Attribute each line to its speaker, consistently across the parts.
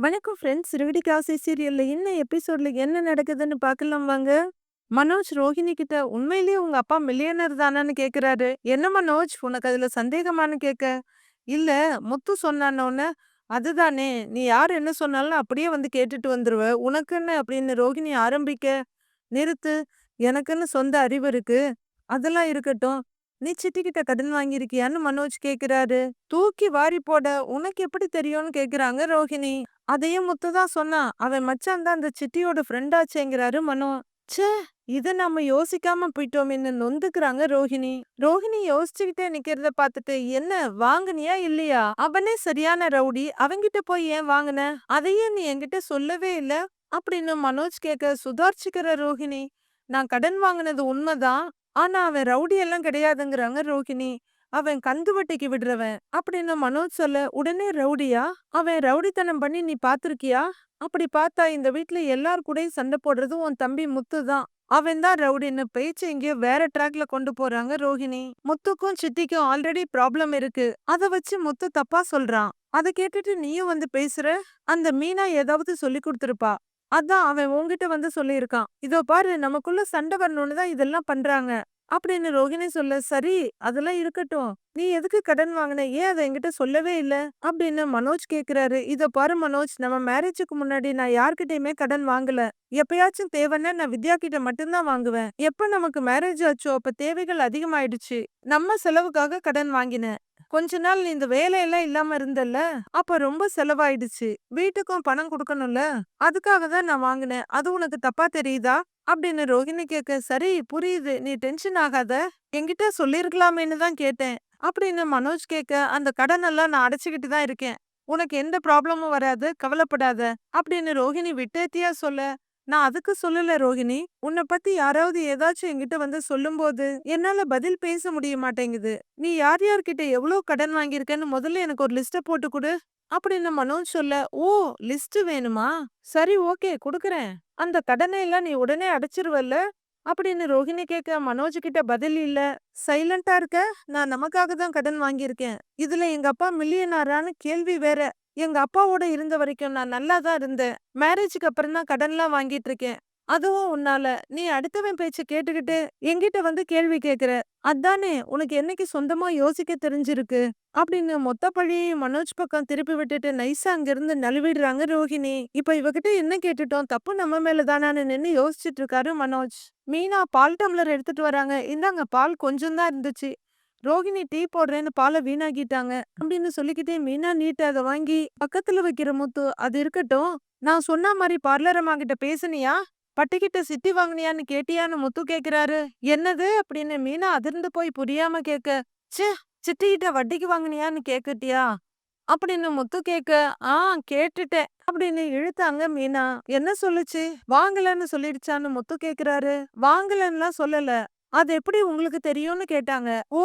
Speaker 1: வணக்கம் ஃப்ரெண்ட்ஸ். "ரிவிடி காசி சீரியல்ல என்ன எபிசோட்ல என்ன நடக்குதுன்னு பார்க்கலாம் வாங்க. மனோஜ் ரோஹிணி கிட்ட "உண்மையிலேயே உங்க அப்பா மில்லியனர் தானான்னு?" கேட்குறாரு. "என்ன மனோஜ் உனக்கு அதுல சந்தேகமான்னு கேட்க." "இல்ல முத்து சொன்னானோன்னு அதுதானே நீ யார் என்ன சொன்னாலும் அப்படியே வந்து கேட்டுட்டு வந்துருவ. உனக்குன்னு" அப்படின்னு ரோகிணி ஆரம்பிக்க, "நிறுத்து. எனக்குன்னு சொந்த அறிவு இருக்கு. அதெல்லாம் இருக்கட்டும். நீ சிட்டிக்கிட்ட கடன் வாங்கியிருக்கியான்னு?" மனோஜ் கேட்குறாரு. "தூக்கி வாரி போட உனக்கு எப்படி தெரியும்னு?" கேட்குறாங்க ரோஹிணி. "அதையும் முத்து தான் சொன்னான். அவன் மச்சான் தான் அந்த சிட்டியோட ஃப்ரெண்டாச்சேங்கிறாரு மனோ." ச்சே! இத நாம யோசிக்காம போயிட்டோமேன்னு நொந்துக்கிறாங்க ரோஹிணி. ரோஹிணி யோசிச்சுக்கிட்டே நிக்கிறத பாத்துட்டு "என்ன வாங்குனியா இல்லையா? அவனே சரியான ரவுடி. அவன்கிட்ட போய் ஏன் வாங்குன? அதையே நீ என்கிட்ட சொல்லவே இல்ல." அப்படின்னு மனோஜ் கேட்க சுதாரிச்சுக்கிற ரோஹிணி. "நான் கடன் வாங்குனது உண்மைதான். ஆனா அவன் ரவுடி எல்லாம் கிடையாதுங்கிறாங்க ரோகிணி. அவன் கந்து வட்டிக்கு விடுறவன் அப்படின்னு மனோஜ் சொல்ல, உடனே ரவுடியா? அவன் ரவுடித்தனம் பண்ணி நீ பாத்திருக்கியா? அப்படி பார்த்தா இந்த வீட்ல எல்லார் கூடயும் சண்டை போடுறது உன் தம்பி முத்து தான். அவன் தான் ரவுடின்னு பேச்சு எங்கேயோ வேற ட்ராக்ல கொண்டு போறாங்க ரோஹிணி. முத்துக்கும் சித்திக்கும் ஆல்ரெடி ப்ராப்ளம் இருக்கு. அத வச்சு முத்து தப்பா சொல்றான். அத கேட்டுட்டு நீயும் வந்து பேசுற? அந்த மீனா ஏதாவது சொல்லி கொடுத்திருப்பா. அதான் அவன் உன்கிட்ட வந்து சொல்லியிருக்கான். இதோ பாரு நமக்குள்ள சண்டை வரணும்னு தான் இதெல்லாம் பண்றாங்க. அப்படின்னு ரோகிணி சொல்ல, "சரி அதெல்லாம் இருக்கட்டும். நீ எதுக்கு கடன் வாங்குன? ஏன் அத என்கிட்ட சொல்லவே இல்ல?" அப்படின்னு மனோஜ் கேட்குறாரு. "இத பாரு மனோஜ், நம்ம மேரேஜுக்கு முன்னாடி நான் யார்கிட்டயுமே கடன் வாங்கல. எப்பயாச்சும் தேவைன்னா நான் வித்யா கிட்ட மட்டும் தான் வாங்குவேன். எப்ப நமக்கு மேரேஜ் ஆச்சோ அப்ப தேவைகள் அதிகமாயிடுச்சு. நம்ம செலவுக்காக கடன் வாங்கினேன். கொஞ்ச நாள் நீ இந்த வேலையெல்லாம் இல்லாம இருந்தல்ல, அப்ப ரொம்ப செலவாயிடுச்சு. வீட்டுக்கும் பணம் குடுக்கணும்ல. அதுக்காக தான் நான் வாங்குனேன். அது உனக்கு தப்பா தெரியுதா?" அப்படின்னு ரோஹிணி கேட்க, "சரி புரியுது. நீ டென்ஷன் ஆகாத. என்கிட்ட சொல்லிருக்கலாமேன்னு தான் கேட்டேன்." அப்படின்னு மனோஜ் கேட்க, "அந்த கடன் எல்லாம் நான் அடைச்சுக்கிட்டு தான் இருக்கேன். உனக்கு எந்த ப்ராப்ளமும் வராது. கவலைப்படாத." அப்படின்னு ரோஹிணி விட்டேத்தியா சொல்ல, "நான் அதுக்கு சொல்லல ரோஹிணி உன்னை பத்தி யாராவது ஏதாச்சும் என்கிட்ட வந்து சொல்லும்போது, என்னால பதில் பேச முடிய மாட்டேங்குது. நீ யார் யார்கிட்ட எவ்ளோ கடன் வாங்கியிருக்கன்னு முதல்ல எனக்கு ஒரு லிஸ்ட போட்டு கொடு அப்படின்னு மனோஜ் சொல்ல, "ஓ! லிஸ்ட் வேணுமா? சரி ஓகே கொடுக்குறேன் அந்த கடனை எல்லாம் நீ உடனே அடைச்சிருவல்ல?" அப்படின்னு ரோஹிணி கேட்க மனோஜ் கிட்ட பதில் இல்ல. "சைலண்டா இருக்க? நான் நமக்காக தான் கடன் வாங்கியிருக்கேன். இதுல எங்க அப்பா மில்லியனாரான்னு கேள்வி வேற. எங்க அப்பாவோட இருந்த வரைக்கும் நான் நல்லா தான் இருந்தேன். மேரேஜுக்கு அப்புறம் தான் கடன்லாம் வாங்கிட்டு இருக்கேன். அதுவும் உன்னால. நீ அடுத்தவன் பேச்ச கேட்டுக்கிட்டு என்கிட்ட வந்து கேள்வி கேக்குற அதானே உனக்கு என்னைக்கு சொந்தமா யோசிக்க தெரிஞ்சிருக்கு?" அப்படின்னு மொத்த பழியையும் மனோஜ் பக்கம் திருப்பி விட்டுட்டு நைஸா அங்கிருந்து நழுவிடுறாங்க ரோஹிணி. இப்ப இவகிட்ட என்ன கேட்டுட்டோம்? தப்பு நம்ம மேல நின்று நின்னு யோசிச்சுட்டு இருக்காரு மனோஜ். மீனா பால் டம்ளர் எடுத்துட்டு வராங்க. "இந்தாங்க பால் கொஞ்சம் தான் இருந்துச்சு. ரோகிணி டீ போடுறேன்னு பாலை வீணாக்கிட்டாங்க." அப்படின்னு சொல்லிக்கிட்டே மீனா நீட்ட அத வாங்கி பக்கத்துல வைக்கிற முத்து, "அது இருக்கட்டும். நான் சொன்ன மாதிரி பார்லர் அம்மா கிட்ட பேசுனியா? பட்டுக்கிட்ட சிட்டி வாங்குனியான்னு கேட்டியான்னு?" முத்து கேக்குறாரு. "என்னது?" அப்படின்னு மீனா அதிர்ந்து போய் புரியாம கேட்க, "ச்சே சித்திகிட்ட வட்டிக்கு வாங்குனியான்னு கேக்கட்டியா?" அப்படின்னு முத்து கேக்க "ஆ கேட்டுட்டேன்." அப்படின்னு இழுத்தாங்க மீனா. "என்ன சொல்லுச்சு? வாங்கலன்னு சொல்லிடுச்சான்னு?" முத்து கேக்குறாரு. "வாங்கலன்னுலாம் சொல்லல. அது எப்படி உங்களுக்கு தெரியும்னு?" கேட்டாங்க. "ஓ!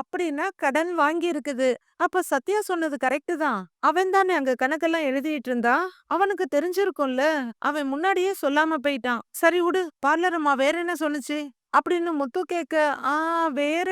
Speaker 1: அப்படின்னா கடன் வாங்கியிருக்குது. அப்ப சத்யா சொன்னது கரெக்ட் தான். அவன் தானே அங்க கணக்கெல்லாம் எழுதிட்டு இருந்தா அவனுக்கு தெரிஞ்சிருக்கும்ல. அவன் முன்னாடியே சொல்லாம போயிட்டான். சரி விடு. பார்லரம்மா வேற என்ன சொன்னுச்சு?" அப்படின்னு முத்து கேட்க, "ஆ வேற"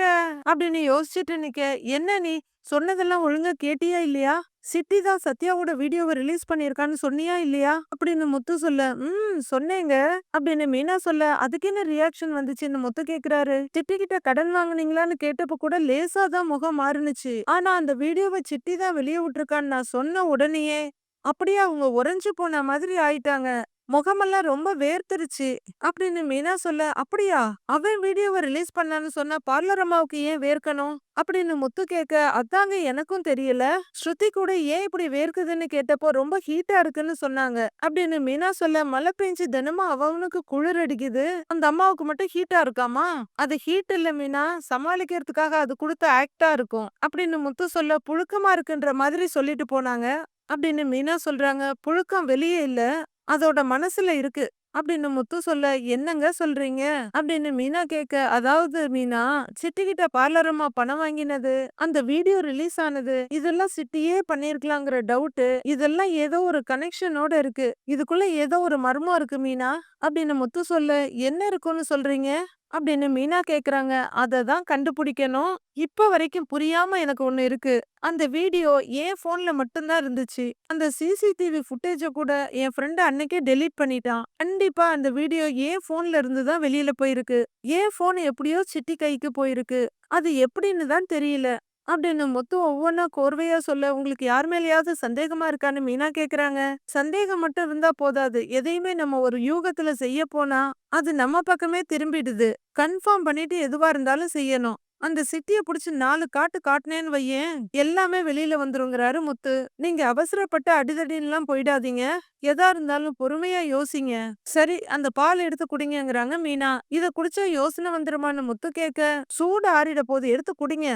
Speaker 1: அப்படின்னு யோசிச்சுட்டு நிக்க, "என்ன நீ சொன்னதெல்லாம் ஒழுங்கா கேட்டியா இல்லையா? சிட்டி தான் சத்யாவோட வீடியோவை ரிலீஸ் பண்ணியிருக்கான்னு சொன்னியா இல்லையா?" அப்படின்னு முத்து சொல்ல, "ம் சொன்னேங்க." அப்படின்னு மீனா சொல்ல, "அதுக்கு என்ன ரியாக்ஷன் வந்துச்சுன்னு?" முத்து கேக்குறாரு. சிட்டி கிட்ட கடன் வாங்குனீங்களான்னு கேட்டப்ப கூட லேசா தான் முகம் மாறுனுச்சு. ஆனா அந்த வீடியோவை சிட்டி தான் வெளியே விட்டுருக்கான்னு நான் சொன்ன உடனேயே அப்படியே அவங்க உறைஞ்சு போன மாதிரி ஆயிட்டாங்க. முகமெல்லாம் ரொம்ப வேர்த்துருச்சு." அப்படின்னு மீனா சொல்ல, "அப்படியா? அவன் வீடியோவை ரிலீஸ் பண்ணான்னு சொன்னா பார்லர் அம்மாவுக்கு ஏன் வேர்க்கணும்?" அப்படின்னு முத்து கேட்க, "அதாங்க எனக்கும் தெரியல. ஸ்ருதி கூட ஏன் இப்படி வேர்க்குதுன்னு கேட்டப்போ ரொம்ப ஹீட்டா இருக்குன்னு சொன்னாங்க." அப்படின்னு மீனா சொல்ல, "மழை பெஞ்சு தினமும் அவனுக்கு குளிர் அடிக்குது. அந்த அம்மாவுக்கு மட்டும் ஹீட்டா இருக்காமா? அது ஹீட் இல்ல மீனா. சமாளிக்கிறதுக்காக அது கொடுத்த ஆக்டா இருக்கும்." அப்படின்னு முத்து சொல்ல, "புழுக்கமா இருக்குன்ற மாதிரி சொல்லிட்டு போனாங்க." அப்படின்னு மீனா சொல்றாங்க. "புழுக்கம் வெளியே இல்ல. அதோட மனசுல இருக்கு." அப்படின்னு முத்து சொல்ல, "என்னங்க சொல்றீங்க?" அப்படின்னு மீனா கேட்க, "அதாவது மீனா, சிட்டிகிட்ட பார்லர் பணம் வாங்கினது, அந்த வீடியோ ரிலீஸ் ஆனது, இதெல்லாம் சிட்டியே பண்ணிருக்கலாங்கிற டவுட்டு, இதெல்லாம் ஏதோ ஒரு கனெக்ஷனோட இருக்கு. இதுக்குள்ள ஏதோ ஒரு மர்மம் இருக்கு மீனா." அப்படின்னு முத்து சொல்ல, "என்ன இருக்குன்னு சொல்றீங்க?" அப்படின்னு மீனா கேக்குறாங்க. அததான் கண்டுபிடிக்கணும். இப்ப வரைக்கும் புரியாம எனக்கு ஒண்ணு இருக்கு. அந்த வீடியோ என் ஃபோன்ல மட்டும் தான் இருந்துச்சு. அந்த சிசிடிவி ஃபுட்டேஜ கூட என் ஃப்ரெண்ட் அன்னைக்கே டெலீட் பண்ணிட்டான். கண்டிப்பா அந்த வீடியோ என் ஃபோன்ல இருந்து தான் வெளியில போயிருக்கு. என் ஃபோன் எப்படியோ சிட்டி கைக்கு போயிருக்கு. அது எப்படின்னு தான் தெரியல. அப்படின்னு மொத்தம் ஒவ்வொன்னா கோர்வையா சொல்ல, உங்களுக்கு யார் மேலயாவது சந்தேகமா இருக்கான்னு மீனா கேக்குறாங்க. சந்தேகம் மட்டும் இருந்தா போதாது. எதையுமே நம்ம ஒரு யூகத்துல செய்ய போனா, அது நம்ம பக்கமே திரும்பிடுது. கன்ஃபார்ம் பண்ணிட்டு எதுவா இருந்தாலும் செய்யணும். அந்த சிட்டிய புடிச்சு நாலு காட்டு காட்டுனேன்னு வையேன், எல்லாமே வெளியில வந்துருங்கிறாரு முத்து. நீங்க அவசரப்பட்டு அடிதடின்னுலாம் போயிடாதீங்க. எதா இருந்தாலும் பொறுமையா யோசிங்க. சரி அந்த பால் எடுத்து குடிங்கிறாங்க மீனா. இத குடிச்சா யோசனை வந்துருமான்னு முத்து கேட்க, சூடு ஆறிட போது எடுத்து குடிங்க.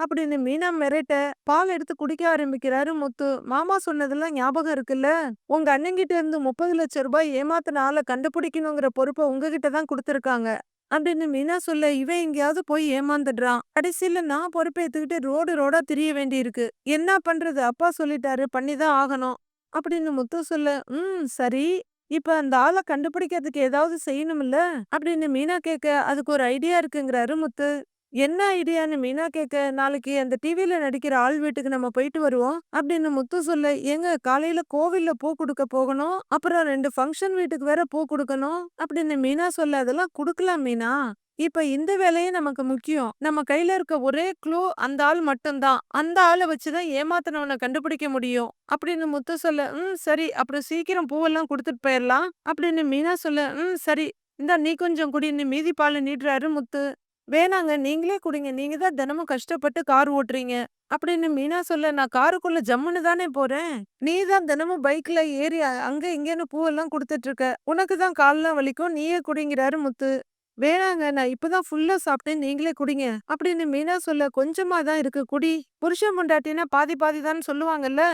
Speaker 1: அப்படின்னு மீனா மிரட்ட, பால் எடுத்து குடிக்க ஆரம்பிக்கிறாரு முத்து. மாமா சொன்னதெல்லாம் ஞாபகம் இருக்குல்ல? உங்க அண்ணன்கிட்ட இருந்து 30 லட்சம் ரூபாய் ஏமாத்துன ஆள கண்டுபிடிக்கணுங்கிற பொறுப்ப உங்ககிட்ட தான் கொடுத்துருக்காங்க அப்படின்னு மீனா சொல்ல, இவன் எங்கேயாவது போய் ஏமாந்துடுறான். கடைசியில நான் பொறுப்பேத்துக்கிட்டு ரோடு ரோடா திரிய வேண்டியிருக்கு. என்ன பண்றது? அப்பா சொல்லிட்டாரு பண்ணிதான் ஆகணும். அப்படின்னு முத்து சொல்ல, ம் சரி. இப்ப அந்த ஆள கண்டுபிடிக்கிறதுக்கு ஏதாவது செய்யணும்ல? அப்படின்னு மீனா கேட்க, அதுக்கு ஒரு ஐடியா இருக்குங்கிறாரு முத்து. என்ன ஐடியான்னு மீனா கேட்க, நாளைக்கு அந்த டிவில நடிக்கிற ஆள் வீட்டுக்கு நம்ம போயிட்டு வருவோம். அப்படின்னு முத்து சொல்ல, எங்க காலையில கோவில்ல பூ கொடுக்க போகணும். அப்புறம் ரெண்டு ஃபங்க்ஷன் வீட்டுக்கு வேற பூ கொடுக்கணும் அப்படின்னு மீனா சொல்ல, அதெல்லாம் குடுக்கலாம் மீனா. இப்ப இந்த வேலையே நமக்கு முக்கியம். நம்ம கையில இருக்க ஒரே க்ளூ அந்த ஆள் மட்டும் தான். அந்த ஆள வச்சு தான் ஏமாத்துனவன கண்டுபிடிக்க முடியும். அப்படின்னு முத்து சொல்ல, ம் சரி. அப்புறம் சீக்கிரம் பூவெல்லாம் குடுத்துட்டு போயிடலாம் அப்படின்னு மீனா சொல்ல, ம் சரி. இந்தா நீ கொஞ்சம் குடின்னு மீதி பால் நீட்டுறாரு முத்து. வேணாங்க நீங்களே குடிங்க. நீங்க தான் தினமும் கஷ்டப்பட்டு கார் ஓட்டுறீங்க. அப்படின்னு மீனா சொல்ல, நான் காருக்குள்ள ஜம்முன்னு தானே போறேன். நீ தான் தினமும் பைக்ல ஏறி அங்க இங்கன்னு பூவெல்லாம் கொடுத்துட்டு இருக்க. உனக்கு தான் கால்லாம் வலிக்கும். நீயே குடிங்கிறாரு முத்து. வேணாங்க நான் இப்பதான் ஃபுல்லா சாப்பிட்டேன். நீங்களே குடிங்க. அப்படின்னு மீனா சொல்ல, கொஞ்சமா தான் இருக்கு குடி. புருஷன் பொண்டாட்டினா பாதி பாதி தான் சொல்லுவாங்கல்ல.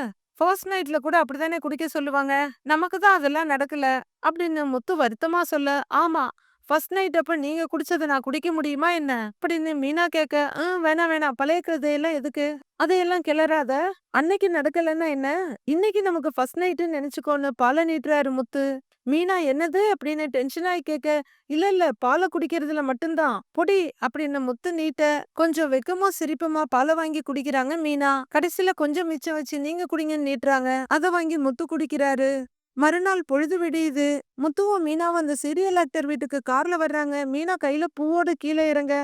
Speaker 1: ஃபர்ஸ்ட் நைட்ல கூட அப்படித்தானே குடிக்க சொல்லுவாங்க. நமக்கு தான் அதெல்லாம் நடக்கல. அப்படின்னு முத்து வருத்தமா சொல்ல, ஆமா. ஃபர்ஸ்ட் நைட் அப்ப நீங்க குடிச்சதை நான் குடிக்க முடியுமா என்ன? அப்படின்னு மீனா கேட்க, ஆ வேணாம் வேணாம். பழைய கதையெல்லாம் எதுக்கு? அதையெல்லாம் கிளறாத. அன்னைக்கு நடக்கலன்னா என்ன? இன்னைக்கு நமக்கு ஃபர்ஸ்ட் நைட்டுன்னு நினைச்சுக்கோன்னு பால நீட்டுறாரு முத்து. மீனா என்னது? அப்படின்னு டென்ஷன் ஆகி கேட்க, இல்ல இல்ல பாலை குடிக்கிறதுல மட்டும்தான். பொடி அப்படின்னு முத்து நீட்ட, கொஞ்சம் வெக்கமா சிரிப்பமா பாலை வாங்கி குடிக்கிறாங்க மீனா. கடைசியில கொஞ்சம் மிச்சம் வச்சு நீங்க குடிங்கன்னு நீட்டுறாங்க. அதை வாங்கி முத்து குடிக்கிறாரு. மறுநாள் பொழுது விடியுது. முத்துவும் மீனாவும் அந்த சீரியல் ஆக்டர் வீட்டுக்கு கார்ல வர்றாங்க. மீனா கையில பூவோட கீழ இறங்க,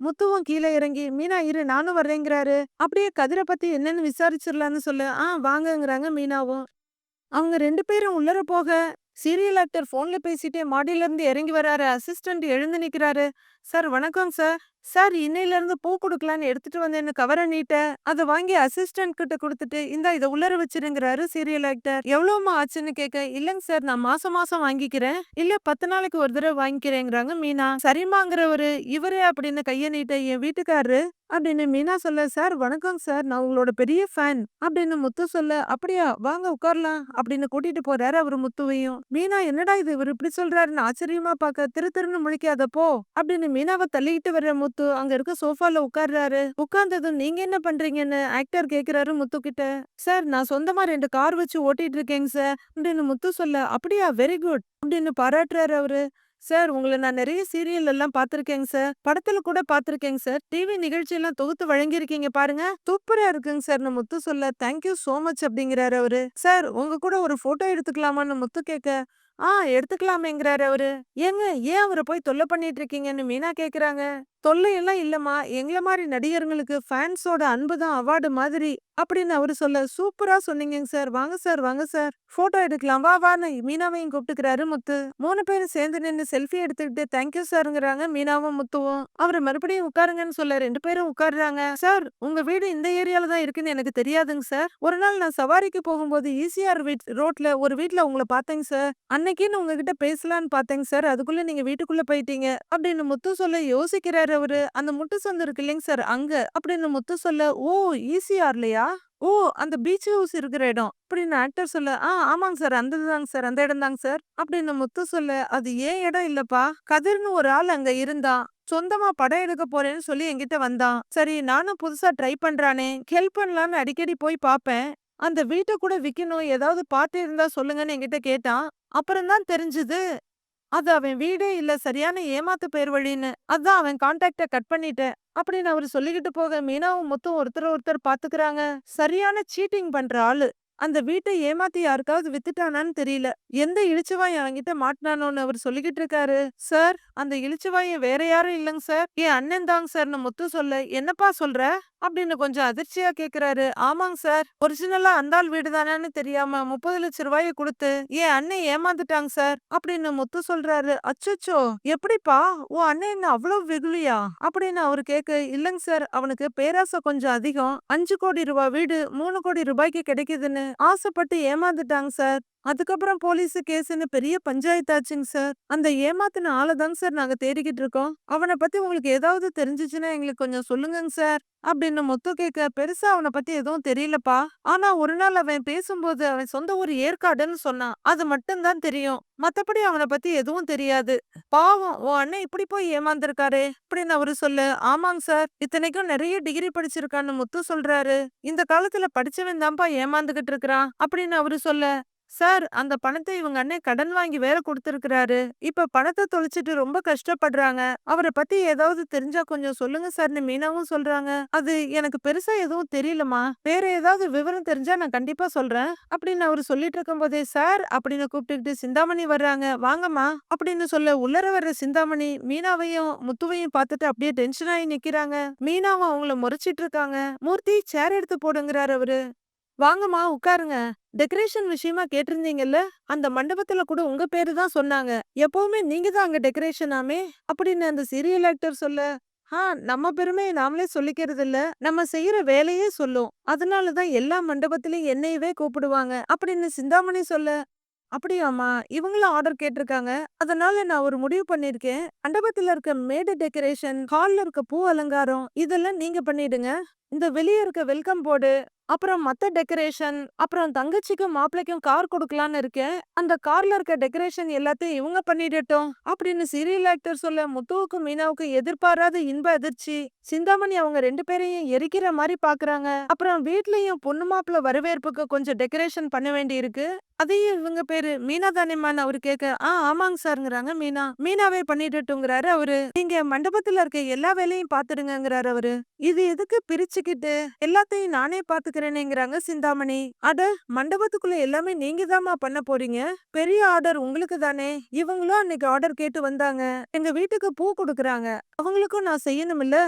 Speaker 1: முத்துவும் கீழ இறங்கி, மீனா இரு நானும் வர்றேங்கிறாரு. அப்படியே கதிரை பத்தி என்னன்னு விசாரிச்சிடலான்னு சொல்லு ஆ வாங்கங்கிறாங்க மீனாவும். அவங்க ரெண்டு பேரும் உள்ளர போக, சீரியல் ஆக்டர் ஃபோன்ல பேசிட்டே மாடியில இருந்து இறங்கி வராரு. அசிஸ்டன்ட் எழுந்து நிக்கிறாரு. சார் வணக்கம் சார். சார் இன்னையில இருந்து பூ கொடுக்கலான்னு எடுத்துட்டு வந்தேன்னு கவரை நீட்ட, அதை வாங்கி அசிஸ்டன்ட் கிட்ட கொடுத்துட்டு இந்தா இதை உள்ளர வச்சிருங்கிறாரு சீரியல் ஆக்டர். எவ்வளோமா ஆச்சுன்னு கேட்க, இல்லைங்க சார் நான் மாசம் மாசம் வாங்கிக்கிறேன். இல்ல 10 நாளைக்கு ஒரு தடவை வாங்கிக்கிறேங்கிறாங்க மீனா. சரிம்மாங்கிறவரு, இவரே அப்படின்னு கையை நீட்ட, என் வீட்டுக்காரரு அப்படின்னு மீனா சொல்ல, சார் வணக்கம் சார். நான் உங்களோட பெரிய ஃபேன். அப்படின்னு முத்து சொல்ல, அப்படியா வாங்க உட்காரலாம். அப்படின்னு கூட்டிட்டு போறாரு அவர் முத்துவையும். மீனா என்னடா இது இவர் இப்படி சொல்றாருன்னு ஆச்சரியமா பார்க்க, திரு திருன்னு முழிக்காத போ. அப்படின்னு மீனாவை தள்ளிக்கிட்டு வர்ற முத்து அங்க இருக்க சோஃபால உட்கார்றாரு. உட்கார்ந்ததும் நீங்க என்ன பண்றீங்கன்னு ஆக்டர் கேக்குறாரு முத்து கிட்ட. சார் நான் சொந்தமா ரெண்டு கார் வச்சு ஓட்டிட்டு இருக்கேங்க சார். அப்படின்னு முத்து சொல்ல, அப்படியா வெரி குட். அப்படின்னு பாராட்டுறாரு அவரு. சார் உங்களை நான் நிறைய சீரியல் எல்லாம் பார்த்திருக்கேங்க சார். படத்துல கூட பார்த்துருக்கேங்க சார். டிவி நிகழ்ச்சியெல்லாம் தொகுத்து வழங்கியிருக்கீங்க பாருங்க. சூப்பரா இருக்குங்க சார்ன்னு முத்து சொல்ல, தேங்க் யூ சோ மச் அப்படிங்கிறாரு அவரு. சார் உங்க கூட ஒரு போட்டோ எடுத்துக்கலாமான்னு முத்து கேட்க, ஆ எடுத்துக்கலாமேங்கிறாரு அவரு. ஏங்க ஏன் அவர போய் தொல்லை பண்ணிட்டு இருக்கீங்கன்னு மீனா கேக்குறாங்க. தொல்லையெல்லாம் இல்லம்மா. எங்கள மாதிரி நடிகர்களுக்கு ஃபேன்ஸோட அன்பு தான் அவார்டு மாதிரி. அப்படின்னு அவரு சொல்ல, சூப்பரா சொன்னீங்கங்க சார். வாங்க சார் வாங்க சார். போட்டோ எடுக்கலாம் வா வான்னு மீனாவையும் கூப்பிட்டுக்கிறாரு முத்து. மூணு பேரும் சேர்ந்து நின்று செல்ஃபி எடுத்துக்கிட்டு தேங்க் யூ சார்ங்கிறாங்க மீனாவும் முத்துவும். அவரை மறுபடியும் உட்காருங்கன்னு சொல்ல ரெண்டு பேரும் உட்கார்றாங்க. சார் உங்க வீடு இந்த ஏரியால தான் இருக்குன்னு எனக்கு தெரியாதுங்க சார். ஒரு நாள் நான் சவாரிக்கு போகும்போது ஈசிஆர் வீட் ரோட்ல ஒரு வீட்ல உங்களை பார்த்தேங்க சார். அன்னைக்குன்னு உங்ககிட்ட பேசலான்னு பார்த்தேங்க சார். அதுக்குள்ள நீங்க வீட்டுக்குள்ள போயிட்டீங்க. அப்படின்னு முத்து சொல்ல யோசிக்கிறாரு அவரு. அந்த முட்டு சந்து இருக்கு இல்லைங்க சார் அங்க. அப்படின்னு முத்து சொல்ல, ஓ ஈசிஆர்லயா? ஓ அந்த பீச் ஹவுஸ் இருக்கிற இடம். அப்படின்னு ஆக்டர் சொல்ல, ஆ ஆமாங்க சார் அந்த இதுதாங்க சார் அந்த இடம் தாங்க சார். அப்படின்னு முத்து சொல்ல, அது ஏன் இடம் இல்லப்பா. கதிர்னு ஒரு ஆள் அங்க இருந்தான். சொந்தமா படம் எடுக்க போறேன்னு சொல்லி என்கிட்ட வந்தான். சரி நானும் புதுசா ட்ரை பண்றானே ஹெல்ப் பண்ணலான்னு அடிக்கடி போய் பாப்பேன். அந்த வீட்டை கூட விக்கணும் ஏதாவது பார்த்து இருந்தா சொல்லுங்கன்னு என்கிட்ட கேட்டான். அப்புறம் தான் தெரிஞ்சது அது அவன் வீடே இல்ல சரியான ஏமாத்து பேர் வழின்னு. அதான் அவன் கான்டாக்ட கட் பண்ணிட்டேன் அப்படின்னு அவரு சொல்லிக்கிட்டு போக மீனாவும் மொத்தம் ஒருத்தர் ஒருத்தர் பாத்துக்கிறாங்க. சரியான சீட்டிங் பண்ற ஆளு. அந்த வீட்டை ஏமாத்தி யாருக்காவது வித்துட்டானான்னு தெரியல. எந்த இளிச்சவாய் அவங்கிட்ட மாட்டினானோன்னு அவர் சொல்லிக்கிட்டு இருக்காரு. சார் அந்த இளிச்சவாயன் வேற யாரும் இல்லைங்க சார். என் அண்ணன் தாங்க சார்னு முத்து சொல்ல என்னப்பா சொல்ற? அப்படின்னு கொஞ்சம் அதிர்ச்சியா கேக்குறாரு. ஆமாங்க சார். ஒரிஜினலா அந்தாள் வீடு தானேன்னு தெரியாம முப்பது லட்சம் ரூபாயை கொடுத்து என் அண்ணன் ஏமாந்துட்டாங்க சார்? அப்படின்னு முத்து சொல்றாரு. அச்சோ எப்படிப்பா? உன் அண்ணன் என்ன அவ்வளவு வெகுளியா? அப்படின்னு அவரு கேக்கு இல்லைங்க சார். அவனுக்கு பேராசை கொஞ்சம் அதிகம். அஞ்சு கோடி ரூபாய் வீடு மூணு கோடி ரூபாய்க்கு கிடைக்குதுன்னு ஆசைப்பட்டு ஏமாந்துட்டாங்க சார். அதுக்கப்புறம் போலீஸ் கேஸ்ன்னு பெரிய பஞ்சாயத்தாச்சுங்க சார். அந்த ஏமாத்தின ஆளை தாங்க சார் நாங்க தேடிக்கிட்டு இருக்கோம். அவனை பத்தி உங்களுக்கு ஏதாவது தெரிஞ்சுச்சுன்னா எங்களுக்கு கொஞ்சம் சொல்லுங்கங்க சார். அப்படின்னு முத்து கேட்க பெருசா அவனை பத்தி எதுவும் தெரியலப்பா. ஆனா ஒரு நாள் அவன் பேசும்போது அவன் சொந்த ஊர் ஏற்காடுன்னு சொன்னான். அது மட்டும்தான் தெரியும். மத்தபடி அவனை பத்தி எதுவும் தெரியாது. பாவம் உன் அண்ணன் இப்படி போய் ஏமாந்துருக்காரு அப்படின்னு அவரு சொல்லு. ஆமாங்க சார். இத்தனைக்கும் நிறைய டிகிரி படிச்சிருக்கான்னு முத்து சொல்றாரு. இந்த காலத்துல படிச்சவன் தான்ப்பா ஏமாந்துகிட்டு இருக்கிறான் அப்படின்னு அவரு சொல்ல. சார் அந்த பணத்தை இவங்க அண்ணன் கடன் வாங்கி வேற கொடுத்துருக்கிறாரு. இப்ப பணத்தை தொலைச்சிட்டு ரொம்ப கஷ்டப்படுறாங்க. அவரை பத்தி ஏதாவது தெரிஞ்சா கொஞ்சம் சொல்லுங்க சார்னு மீனாவும் சொல்றாங்க. அது எனக்கு பெருசா எதுவும் தெரியலமா வேற ஏதாவது விவரம் தெரிஞ்சா நான் கண்டிப்பா சொல்றேன். அப்படின்னு அவரு சொல்லிட்டு இருக்கும் போதே சார் அப்படின்னு கூப்பிட்டுக்கிட்டு சிந்தாமணி வர்றாங்க. வாங்கம்மா. அப்படின்னு சொல்ல உள்ளர வர்ற சிந்தாமணி மீனாவையும் முத்துவையும் பார்த்துட்டு அப்படியே டென்ஷன் ஆகி நிக்கிறாங்க. மீனாவும் அவங்கள முறைச்சிட்டு இருக்காங்க மூர்த்தி சேர் எடுத்து போடுங்கிறாரு அவரு. வாங்கம்மா உட்காருங்க. டெக்கரேஷன் விஷயமா கேட்டிருந்தீங்கல்ல அந்த மண்டபத்துல கூட உங்க பேரு தான் சொன்னாங்க. எப்பவுமே நீங்க தான் அங்க டெக்கரேஷன் ஆமே அப்படின்னு அந்த சீரியல் ஆக்டர் சொல்ல ஆ நம்ம பெருமையை நாமளே சொல்லிக்கிறது இல்ல. நம்ம செய்யற வேலையே சொல்லும். அதனாலதான் எல்லா மண்டபத்திலயும் என்னையவே கூப்பிடுவாங்க அப்படின்னு சிந்தாமணி சொல்ல அப்படியாம்மா இவங்களும் ஆர்டர் கேட்டிருக்காங்க. அதனால நான் ஒரு முடிவு பண்ணிருக்கேன் மண்டபத்துல இருக்க மேடு டெக்கரேஷன் ஹால்ல இருக்க பூ அலங்காரம் இதெல்லாம் நீங்க பண்ணிடுங்க. இந்த வெளிய இருக்க வெல்கம் போர்டு அப்புறம் மத்த டெக்கரேஷன் அப்புறம் தங்கச்சிக்கும் மாப்பிள்ளைக்கும் கார் கொடுக்கலான்னு இருக்கேன். அந்த கார்ல இருக்க டெக்கரேஷன் எல்லாத்தையும் இவங்க பண்ணிடட்டும் அப்படின்னு சீரியல் ஆக்டர் சொல்ல முத்துவுக்கும் மீனாவுக்கும் எதிர்பாராத இன்ப அதிர்ச்சி. சிந்தாமணி அவங்க ரெண்டு பேரையும் எரிக்கிற மாதிரி பாக்குறாங்க. அப்புறம் வீட்லயும் பொண்ணு மாப்பிள்ள வரவேற்புக்கு கொஞ்சம் டெக்கரேஷன் பண்ண வேண்டி இருக்கு அதையும் இவங்க பேரு மீனா தானேமான்னு அவரு கேட்க ஆ ஆமாங்க சார்ங்கிறாங்க மீனா. மீனாவே பண்ணிட்டுங்கிறாரு அவரு. நீங்க மண்டபத்துல இருக்க எல்லா வேலையும் பாத்துடுங்கிறாரு அவரு. இது எதுக்கு பிரிச்சு வச்சுக்கிட்டு எல்லாத்தையும் நானே பாத்துக்கிறேனேங்கிறாங்க சிந்தாமணி. அட மண்டபத்துக்குள்ள எல்லாமே நீங்க தாமா பண்ண போறீங்க? பெரிய ஆர்டர் உங்களுக்கு தானே? இவங்களும் அன்னைக்கு ஆர்டர் கேட்டு வந்தாங்க. எங்க வீட்டுக்கு பூ கொடுக்குறாங்க. அவங்களுக்கும் நான் செய்யணும் இல்ல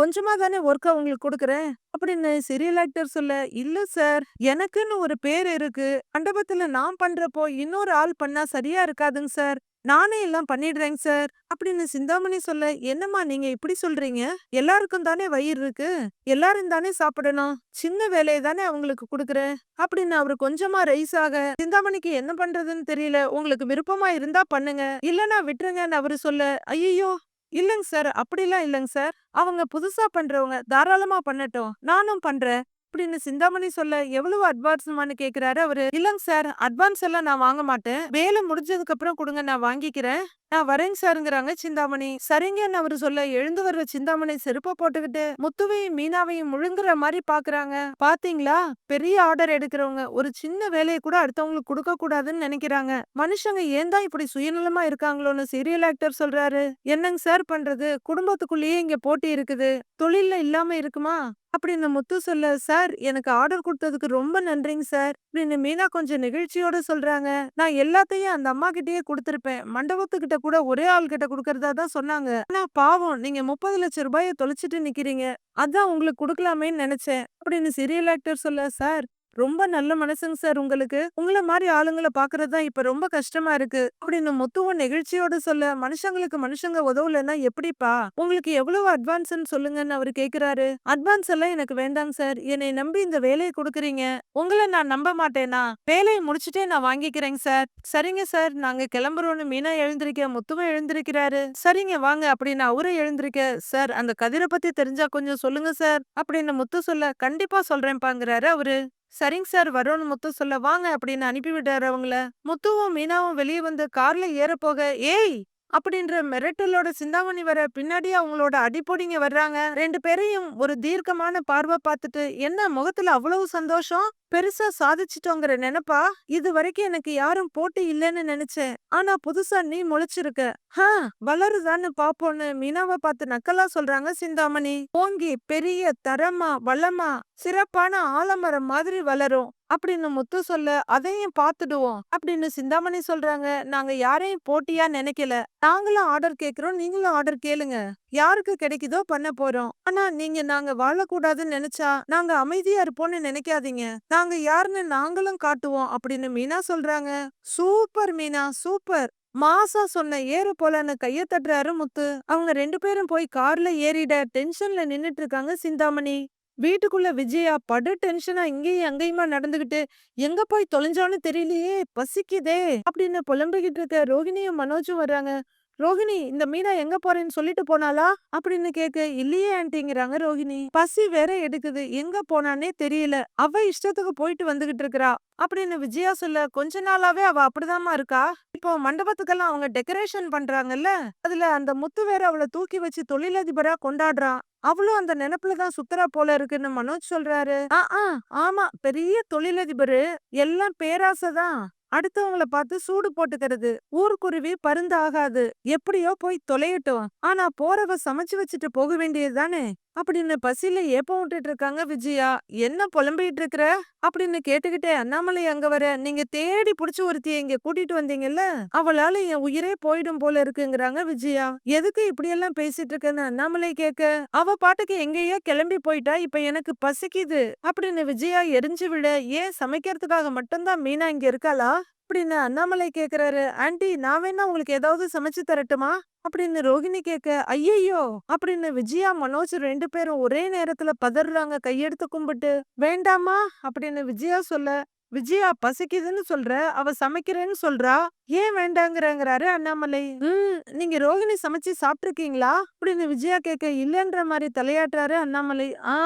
Speaker 1: கொஞ்சமா தானே ஒர்க் அவங்களுக்கு கொடுக்குறேன். அப்படின்னு சீரியல் ஆக்டர் சொல்ல இல்ல சார் எனக்குன்னு ஒரு பேர் இருக்கு. மண்டபத்துல நான் பண்றப்போ இன்னொரு ஆள் பண்ணா சரியா இருக்காதுங்க சார் நானே எல்லாம் பண்ணிடுறேங்க சார். அப்படின்னு சிந்தாமணி சொல்ல என்னம்மா நீங்க இப்படி சொல்றீங்க? எல்லாருக்கும் தானே வயிறு இருக்கு? எல்லாரும் தானே சாப்பிடணும்? சின்ன வேலையை தானே அவங்களுக்கு கொடுக்குறேன்? அப்படின்னு அவரு கொஞ்சமா ரைஸ் ஆக சிந்தாமணிக்கு என்ன பண்றதுன்னு தெரியல. உங்களுக்கு விருப்பமா இருந்தா பண்ணுங்க. இல்லைன்னா விட்டுருங்கன்னு அவரு சொல்ல ஐயோ இல்லைங்க சார். அப்படிலாம் இல்லைங்க சார். அவங்க புதுசா பண்றவங்க தாராளமா பண்ணட்டும். நானும் பண்றேன். அப்படின்னு சிந்தாமணி சொல்ல எவ்வளவு அட்வான்ஸ்மான்னு கேக்குறாரு அவரு. இல்லங்க சார் அட்வான்ஸ் எல்லாம் நான் வாங்க மாட்டேன். வேலை முடிஞ்சதுக்கு அப்புறம் கொடுங்க நான் வாங்கிக்கிறேன். நான் வரேங்க சாருங்கிறாங்க சிந்தாமணி. சரிங்கன்னு அவரு சொல்ல எழுந்து வர்ற சிந்தாமணி செருப்ப போட்டுக்கிட்டு முத்துவையும் மீனாவையும் முழுங்குற மாதிரி பாக்குறாங்க. பாத்தீங்களா? பெரிய ஆர்டர் எடுக்கிறவங்க. ஒரு சின்ன வேலையை கூட அடுத்தவங்களுக்கு கொடுக்க கூடாதுன்னு நினைக்கிறாங்க. மனுஷங்க ஏன் தான் இப்படி சுயநலமா இருக்காங்களோன்னு சீரியல் ஆக்டர் சொல்றாரு. என்னங்க சார் பண்றது? குடும்பத்துக்குள்ளேயே இங்க போட்டி இருக்குது. தொழில்ல இல்லாம இருக்குமா? அப்படின்னு முத்து சொல்ல சார் எனக்கு ஆர்டர் கொடுத்ததுக்கு ரொம்ப நன்றிங்க சார். அப்படின்னு மீனா கொஞ்சம் நிகழ்ச்சியோட சொல்றாங்க. நான் எல்லாத்தையும் அந்த அம்மா கிட்டேயே கொடுத்துருப்பேன். மண்டபத்துக்கிட்ட கூட ஒரே ஆள் கிட்ட கொடுக்கறதா தான் சொன்னாங்க. ஆனா பாவம். நீங்க முப்பது லட்சம் ரூபாயை தொலைச்சிட்டு நிக்கிறீங்க. அதான் உங்களுக்கு கொடுக்கலாமேன்னு நினைச்சேன். அப்படின்னு சீரியல் ஆக்டர் சொல்ல சார் ரொம்ப நல்ல மனசுங்க சார் உங்களுக்கு. உங்களை மாதிரி ஆளுங்களை பாக்குறது தான் இப்ப ரொம்ப கஷ்டமா இருக்கு. அப்படின்னு முத்துவும் நெகிழ்ச்சியோட சொல்ல மனுஷங்களுக்கு மனுஷங்க உதவலன்னா எப்படிப்பா? உங்களுக்கு எவ்வளவு அட்வான்ஸ் சொல்லுங்கன்னு அவரு கேக்குறாரு. அட்வான்ஸ் எல்லாம் எனக்கு வேண்டாங்க சார். என்னை நம்பி இந்த வேலையை கொடுக்குறீங்க. உங்களை நான் நம்ப மாட்டேனா? வேலையை முடிச்சுட்டே நான் வாங்கிக்கிறேங்க சார். சரிங்க சார். நாங்க கிளம்புறோம்னு மீனா எழுந்திருக்க முத்துவும் எழுந்திருக்கிறாரு. சரிங்க வாங்க அப்படின்னு அவரும் எழுந்திருக்க சார் அந்த கதிரை பத்தி தெரிஞ்சா கொஞ்சம் சொல்லுங்க சார். அப்படின்னு முத்து சொல்ல கண்டிப்பா சொல்றேன்பாங்கிறாரு அவரு. சரிங்க சார் வரும்னு முத்து சொல்ல வாங்க அப்படின்னு அனுப்பி விட்டாரு அவங்கள. முத்துவும் மீனாவும் வெளியே வந்து கார்ல ஏற போக ஏய் அப்படின்ற மிரட்டலோட சிந்தாமணி வர பின்னாடி அவங்களோட அடிப்பொடிங்க வர்றாங்க. ரெண்டு பேரையும் ஒரு தீர்க்கமான பார்வை பார்த்துட்டு என்ன முகத்துல அவ்வளவு சந்தோஷம்? பெருசா சாதிச்சிட்டோங்கிற நினைப்பா? இது வரைக்கும் எனக்கு யாரும் போட்டி இல்லைன்னு நினைச்சேன். ஆனா புதுசா நீ முளைச்சிருக்க ஹா வளருதான்னு பாப்போன்னு மீனாவை பார்த்து நக்கலா சொல்றாங்க சிந்தாமணி. ஓங்கி பெரிய தரமா வளமா சிறப்பான ஆலமரம் மாதிரி வளரும். அப்படின்னு முத்து சொல்ல அதையும் பார்த்துடுவோம் அப்படின்னு சிந்தாமணி சொல்றாங்க. நாங்க யாரையும் போட்டியா நினைக்கல. நாங்களும் ஆர்டர் கேக்குறோம் நீங்களும் ஆர்டர் கேளுங்க. யாருக்கு கிடைக்குதோ பண்ண போறோம். ஆனா நீங்க நாங்க வாழக்கூடாதுன்னு நினைச்சா நாங்க அமைதியா இருப்போம்னு நினைக்காதீங்க. நாங்க யாருன்னு நாங்களும் காட்டுவோம் அப்படின்னு மீனா சொல்றாங்க. Super Meena super. மாசா சொன்ன ஏறு போலன்னு கைய தட்டுறாரு முத்து. அவங்க ரெண்டு பேரும் போய் கார்ல ஏறிட டென்ஷன்ல நின்னுட்டு இருக்காங்க சிந்தாமணி. வீட்டுக்குள்ள விஜயா படு டென்ஷனா இங்கேயும் அங்கேயுமா நடந்துகிட்டு எங்க போய் தொலைஞ்சான்னு தெரியலையே பசிக்குதே அப்படின்னு புலம்பிக்கிட்டு இருக்க ரோகிணியும் மனோஜும் வர்றாங்க. ரோகிணி இந்த மீனா எங்க போறேன்னு சொல்லிட்டு போனாளா? அப்படின்னு கேக்கு இல்லையே ஆன்ட்டிங்கிறாங்க ரோகிணி பசி வேற எடுக்குது. எங்க போனானே தெரியல. அவ இஷ்டத்துக்கு போயிட்டு வந்துகிட்டு இருக்கிறா. அப்படின்னு விஜயா சொல்ல கொஞ்ச நாளாவே அவ அப்படிதாம்மா இருக்கா? இப்போ மண்டபத்துக்கெல்லாம் அவங்க டெக்கரேஷன் பண்றாங்கல்ல? அதுல அந்த முத்து வேற அவளை தூக்கி வச்சு தொழிலதிபரா கொண்டாடுறான் அவளும் அந்த நினைப்புல தான் சுத்தரா போல இருக்குன்னு மனோஜ் சொல்றாரு. ஆ ஆ ஆமா. பெரிய தொழிலதிபரு. எல்லாம் பேராசைதான் அடுத்தவங்கள பார்த்து சூடு போட்டுக்கிறது. ஊர்க்குருவி பருந்து ஆகாது. எப்படியோ போய் தொலையட்டும். ஆனா போறவ சமைச்சு வச்சுட்டு போக வேண்டியது தானே? அப்படின்னு பசியில ஏப்பம் விட்டுட்டு இருக்காங்க விஜயா. என்ன புலம்பிட்டு இருக்கிற? அப்படின்னு கேட்டுக்கிட்டே அண்ணாமலை அங்க வர நீங்க தேடி புடிச்சு ஒருத்திய இங்க கூட்டிட்டு வந்தீங்கல்ல அவளால என் உயிரே போயிடும் போல இருக்குங்கிறாங்க விஜயா. எதுக்கு இப்படி எல்லாம் பேசிட்டு இருக்கன்னு அண்ணாமலை கேட்க அவ பாட்டுக்கு எங்கேயோ கிளம்பி போயிட்டா இப்ப எனக்கு பசிக்குது. அப்படின்னு விஜயா எரிஞ்சு விட ஏன் சமைக்கிறதுக்காக மட்டும்தான் மீனா இங்க இருக்காளா? அப்படின்னு அண்ணாமலை கேக்குறாரு. ஆண்டி நான் வேணா உங்களுக்கு ஏதாவது சமைச்சு தரட்டுமா? அப்படின்னு ரோகிணி கேட்க ஐயையோ! அப்படின்னு விஜயா மனோஜ் ரெண்டு பேரும் ஒரே நேரத்துல பதறாங்க கையெடுத்து கும்பிட்டு வேண்டாமா அப்படின்னு விஜயா சொல்ல விஜயா பசிக்குதுன்னு சொல்ற அவ சமைக்கிறேன்னு சொல்றா? ஏன் வேண்டாங்கிறாங்கிறாரு அண்ணாமலை. ம் நீங்க ரோகிணி சமைச்சு சாப்பிட்டுருக்கீங்களா? அப்படின்னு விஜயா கேட்க இல்லைன்ற மாதிரி தலையாட்டுறாரு அண்ணாமலை. ஆ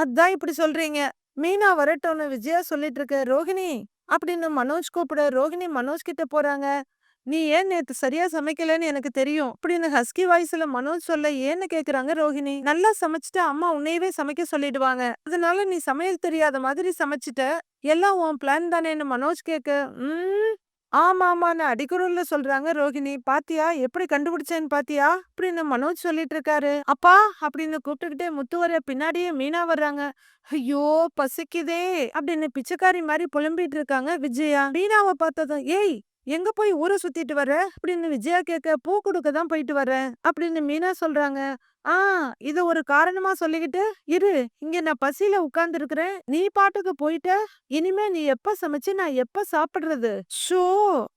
Speaker 1: அதான் இப்படி சொல்றீங்க. மீனா வரட்டும்னு விஜயா சொல்லிட்டு இருக்க ரோகிணி அப்படின்னு மனோஜ் கூப்பிட ரோகிணி மனோஜ் கிட்ட போறாங்க. நீ ஏன் நேத்து சரியா சமைக்கலன்னு எனக்கு தெரியும் அப்படின்னு ஹஸ்கி வாய்ஸ்ல மனோஜ் சொல்ல ஏன்னு கேக்குறாங்க ரோஹிணி. நல்லா சமைச்சிட்டு அம்மா உன்னையவே சமைக்க சொல்லிடுவாங்க. அதனால நீ சமையல் தெரியாத மாதிரி சமைச்சிட்ட. எல்லாம் உன் பிளான் தானேன்னு மனோஜ் கேக்க உம் ஆமா ஆமான்னு அடிக்குறல்ல சொல்றாங்க ரோஹிணி. பாத்தியா? எப்படி கண்டுபிடிச்சேன்னு பாத்தியா? அப்படின்னு மனோஜ் சொல்லிட்டு இருக்காரு. அப்பா அப்படின்னு கூப்பிட்டுக்கிட்டே முத்து வர பின்னாடியே மீனா வர்றாங்க. ஐயோ பசிக்குதே அப்படின்னு பிச்சைக்காரி மாதிரி புலம்பிட்டு இருக்காங்க விஜயா. மீனாவை பார்த்ததும் ஏய் எங்க போய் ஊரை சுத்திட்டு வர அப்படின்னு விஜயா கேட்க பூ கொடுக்க தான் போயிட்டு வரேன் அப்படின்னு மீனா சொல்றாங்க. ஆ இத ஒரு காரணமா சொல்லிக்கிட்டு இரு இங்க நான் பசியில உட்கார்ந்து இருக்கிறேன் நீ பாட்டுக்கு போயிட்ட இனிமே நீ எப்ப சமைச்சு நான் எப்ப சாப்பிடுறது? ஷோ!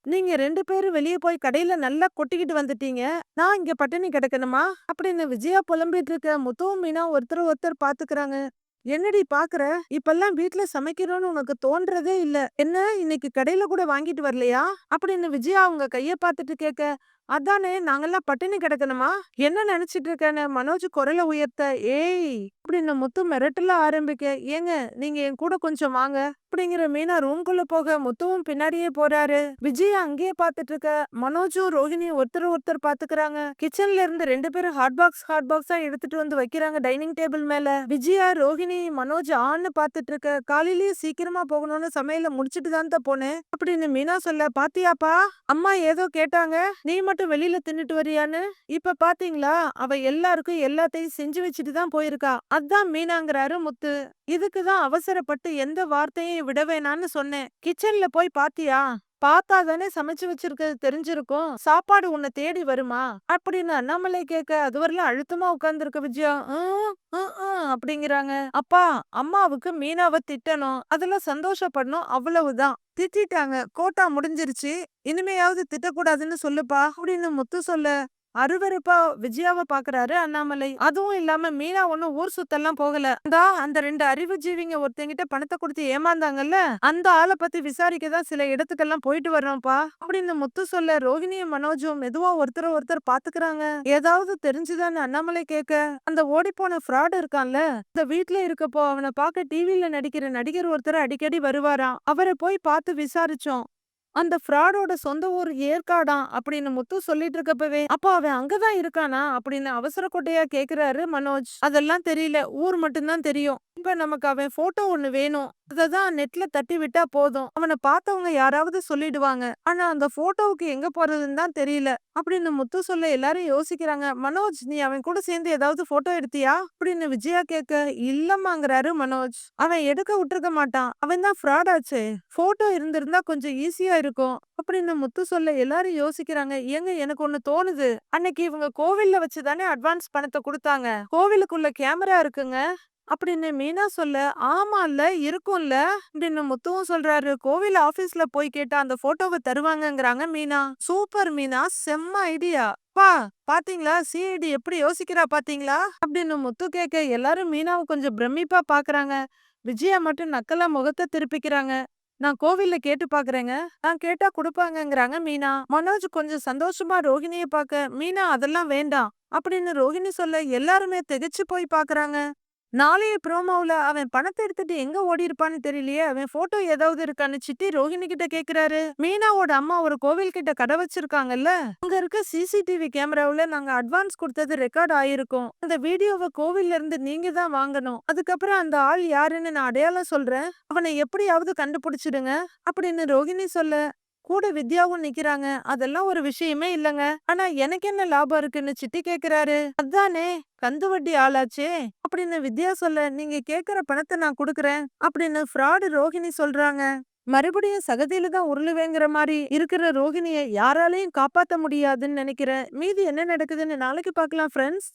Speaker 1: நீங்க ரெண்டு பேரும் வெளியே போய் கடையில நல்லா கொட்டிக்கிட்டு வந்துட்டீங்க. நான் இங்க பட்டினி கிடக்கணுமா? அப்படின்னு விஜயா புலம்பிட்டு இருக்க முத்துவும் மீனா ஒருத்தர் ஒருத்தர் பாத்துக்கிறாங்க. என்னடி பாக்குற? இப்பெல்லாம் வீட்டுல சமைக்கணும்னு உனக்கு தோன்றதே இல்ல. என்ன இன்னைக்கு கடையில கூட வாங்கிட்டு வரலையா? அப்படின்னு விஜயா அவங்க கைய பார்த்துட்டு கேட்க அதானே நாங்கெல்லாம் பட்டினி கிடக்கணுமா? என்ன நினைச்சிட்டு இருக்கேன்னு மனோஜ் குரலை உயர்த்த ஏய் அப்படின்னு முத்து மிரட்டல ஆரம்பிக்க. ஏங்க நீங்க என் கூட கொஞ்சம் வாங்க. அப்படிங்கிற மீனா ரூம்குள்ள போக முத்துவும் பின்னாடியே போறாரு. விஜய் அங்கேயே பாத்துட்டு இருக்க மனோஜும் ரோஹிணியும் ஒருத்தர் ஒருத்தர் பாத்துக்கிறாங்க. கிச்சன்ல இருந்து ரெண்டு பேரும் ஹாட் பாக்ஸ் ஹாட் பாக்ஸா எடுத்துட்டு வந்து வைக்கிறாங்க டைனிங் டேபிள் மேல. விஜயா ரோஹிணி மனோஜ் ஆன்னு பாத்துட்டு இருக்க காலையிலயே சீக்கிரமா போகணும்னு சமையல முடிச்சிட்டு தான் தான் போனேன். அப்படின்னு மீனா சொல்ல பாத்தியாப்பா அம்மா ஏதோ கேட்டாங்க. நீ மட்டும் வெளியில தின்னுட்டு வரியான்னு? இப்ப பாத்தீங்களா? அவ எல்லாருக்கும் எல்லாத்தையும் செஞ்சு வச்சுட்டு தான் போயிருக்கா. அதான் மீனாங்கிறாரு முத்து. இதுக்குதான் அவசரப்பட்டு எந்த வார்த்தையும் விட வேணான்னு சொன்னேன். கிச்சன்ல போய் பாத்தியா? பார்த்தா தானே சமைச்சு வச்சிருக்கிறது தெரிஞ்சிருக்கும். சாப்பாடு உன்னை தேடி வருமா? அப்படின்னு அண்ணாமலை கேட்க அது வரல அழுத்தமா உட்கார்ந்துருக்க விஜயா. அப்படிங்கிறாங்க. அப்பா அம்மாவுக்கு மீனாவை திட்டணும். அதுல சந்தோஷப்படணும். அவ்வளவுதான். திட்டிட்டாங்க. கோட்டா முடிஞ்சிருச்சு. இனிமையாவது திட்டக்கூடாதுன்னு சொல்லுப்பா. அப்படின்னு முத்து சொல்ல அருவருப்பா விஜயாவை பாக்குறாரு அண்ணாமலை. அதுவும் இல்லாம மீனா ஒண்ணும் ஊர் சுத்தெல்லாம் போகல. இந்தா அந்த ரெண்டு அறிவு ஜீவிங்க ஒருத்தங்கிட்ட பணத்தை கொடுத்து ஏமாந்தாங்கல்ல? அந்த ஆளை பத்தி விசாரிக்க தான் சில இடத்துக்கெல்லாம் போயிட்டு வர்றோம்ப்பா. அப்படின்னு முத்து சொல்ல ரோஹிணியும் மனோஜும் மெதுவா ஒருத்தர் ஒருத்தர் பாத்துக்கிறாங்க. ஏதாவது தெரிஞ்சுதான்னு அண்ணாமலை கேட்க அந்த ஓடி போன ஃப்ராட் இருக்கான்ல? இந்த வீட்டுல இருக்கப்போ அவனை பார்க்க டிவில நடிக்கிற நடிகர் ஒருத்தர் அடிக்கடி வருவாராம். அவரை போய் பார்த்து விசாரிச்சோம். அந்த ஃப்ராடோட சொந்த ஊர் ஏற்காடாம் அப்படின்னு முத்து சொல்லிட்டு இருக்கப்பவே அப்போ அவன் அங்கதான் இருக்கானா அப்படின்னு அவசர கொட்டையா கேக்குறாரு மனோஜ். அதெல்லாம் தெரியல. ஊர் மட்டும்தான் தெரியும். இப்ப நமக்கு அவன் போட்டோ ஒண்ணு வேணும். அததான் நெட்ல தட்டி விட்டா போதும். அவனை பார்த்தவங்க யாராவது சொல்லிடுவாங்க. ஆனா அந்த போட்டோவுக்கு எங்க போறதுன்னு தான் தெரியல. அப்படின்னு முத்து சொல்ல எல்லாரும் யோசிக்கிறாங்க. மனோஜ் நீ அவன் கூட சேர்ந்து ஏதாவது போட்டோ எடுத்தியா? அப்படின்னு விஜயா கேட்க இல்லம்மாங்கிறாரு மனோஜ். அவன் எடுக்க விட்டுருக்க மாட்டான். அவன் தான் ஃப்ராட் ஆச்சு. போட்டோ இருந்திருந்தா கொஞ்சம் ஈஸியா இருக்கும். அப்படின்னு முத்து சொல்ல எல்லாரும் யோசிக்கிறாங்க. ஏங்க எனக்கு ஒண்ணு தோணுது. அன்னைக்கு இவங்க கோவில்ல வச்சுதானே அட்வான்ஸ் பணத்தை கொடுத்தாங்க. கோவிலுக்குள்ள கேமரா இருக்குங்க. அப்படின்னு மீனா சொல்ல ஆமால்ல இருக்கும்ல அப்படின்னு முத்துவும் சொல்றாரு. கோவில் ஆபீஸ்ல போய் கேட்டா அந்த போட்டோவை தருவாங்கங்கறாங்க மீனா. சூப்பர் மீனா செம்ம ஐடியா. பா பாத்தீங்களா? சிஐடி எப்படி யோசிக்கிறா பாத்தீங்களா? அப்படின்னு முத்து கேட்க எல்லாரும் மீனாவை கொஞ்சம் பிரமிப்பா பாக்குறாங்க. விஜயா மட்டும் நக்கலா முகத்தை திருப்பிக்கிறாங்க. நான் கோவில்ல கேட்டு பாக்குறேங்க. நான் கேட்டா கொடுப்பாங்கங்கறாங்க மீனா. மனோஜ் கொஞ்சம் சந்தோஷமா ரோஹிணிய பாக்க மீனா அதெல்லாம் வேண்டாம். அப்படின்னு ரோஹிணி சொல்ல எல்லாருமே திகச்சு போய் பாக்குறாங்க. நாளைய ப்ரோமோவில் அவன் பணத்தை எடுத்துட்டு எங்க ஓடி இருப்பான்னு தெரியலையே அவன் போட்டோ ஏதாவது இருக்கான்னு சிட்டி ரோஹிணி கிட்ட கேக்குறாரு. மீனாவோட அம்மா ஒரு கோவில் கிட்ட கடை வச்சிருக்காங்கல்ல அங்க இருக்க சிசிடிவி கேமராவில் நாங்க அட்வான்ஸ் கொடுத்தது ரெக்கார்ட் ஆயிருக்கும். அந்த வீடியோவை கோவில்ல இருந்து நீங்க தான் வாங்கணும். அதுக்கப்புறம் அந்த ஆள் யாருன்னு நான் அடையாளம் சொல்றேன். அவனை எப்படியாவது கண்டுபிடிச்சிடுங்க அப்படின்னு ரோஹிணி சொல்ல கூட வித்யாவும் நிக்கிறாங்க. அதெல்லாம் ஒரு விஷயமே இல்லங்க. ஆனா எனக்கு என்ன லாபம் இருக்குன்னு சிட்டி கேக்குறாரு. அதானே கந்து வட்டி ஆளாச்சே. அப்படின்னு வித்யா சொல்ல நீங்க கேக்குற பணத்தை நான் குடுக்கறேன் அப்படின்னு ஃப்ராடு ரோஹிணி சொல்றாங்க. மறுபடியும் சகதியில தான் உருளுவேங்கிற மாதிரி இருக்கிற ரோஹிணியை யாராலையும் காப்பாத்த முடியாதுன்னு நினைக்கிறேன் மீதி என்ன நடக்குதுன்னு நாளைக்கு பார்க்கலாம் ஃப்ரெண்ட்ஸ்